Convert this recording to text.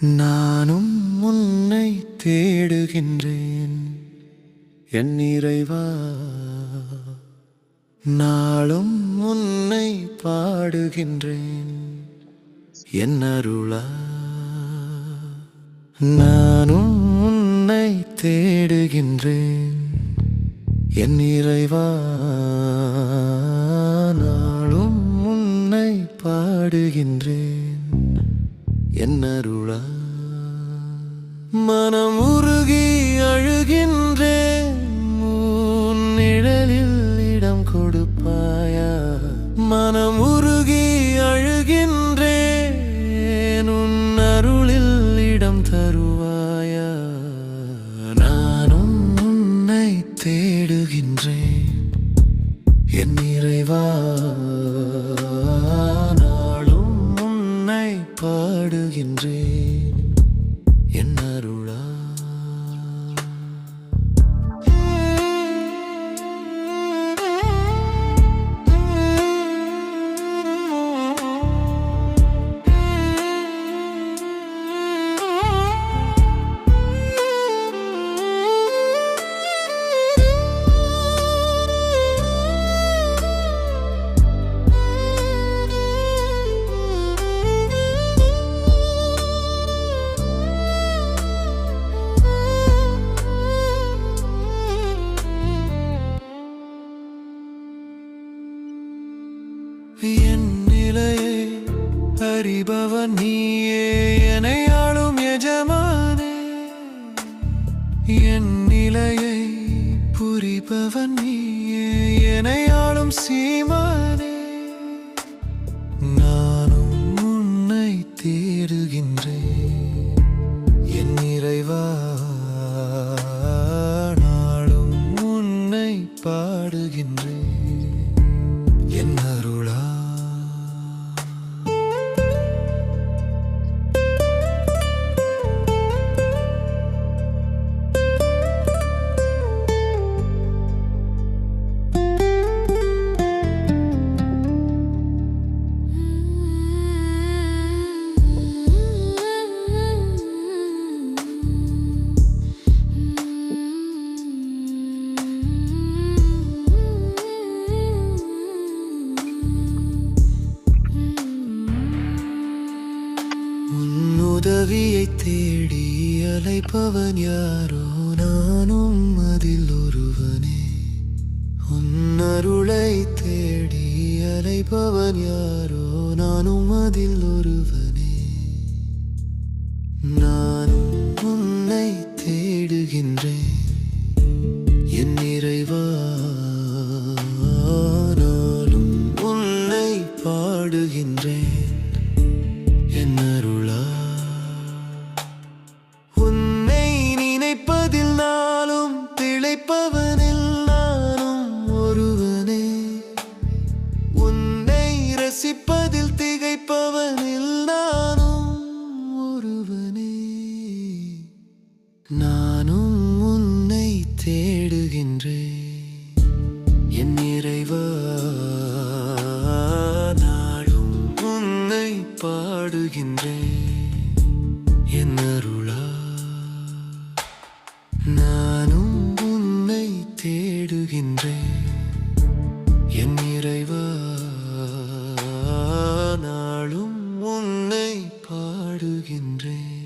நானும் உன்னை தேடுகின்றேன் என் இறைவா. நாளும் உன்னை பாடுகின்றேன் என்னருளா? நானும் உன்னை தேடுகின்றேன். என் இறைவா நாளும் உன்னை பாடுகின்றேன். என்னருளா? மனம் உருகி அழுகின்றேன் நிழலில் இடம் கொடுப்பாயா? மனம் உருகி அழுகின்றேன் பாடுகின்றேன் என் நிலையை அறிபவன் நீயே. என்னை ஆளும் எஜமானே. என் நிலையை புரிபவன் நீ உதவியை தேடி அலைப்பவன் யாரோ? நானும் அதில் ஒருவனே. உன்னருளை தேடி அலைப்பவன் யாரோ? நானும் அதில் ஒருவன். பாடுகின்றேன். என் அருளா நானும் உன்னை தேடுகின்றேன். என் இறைவா நாளும் உன்னை பாடுகின்றேன்.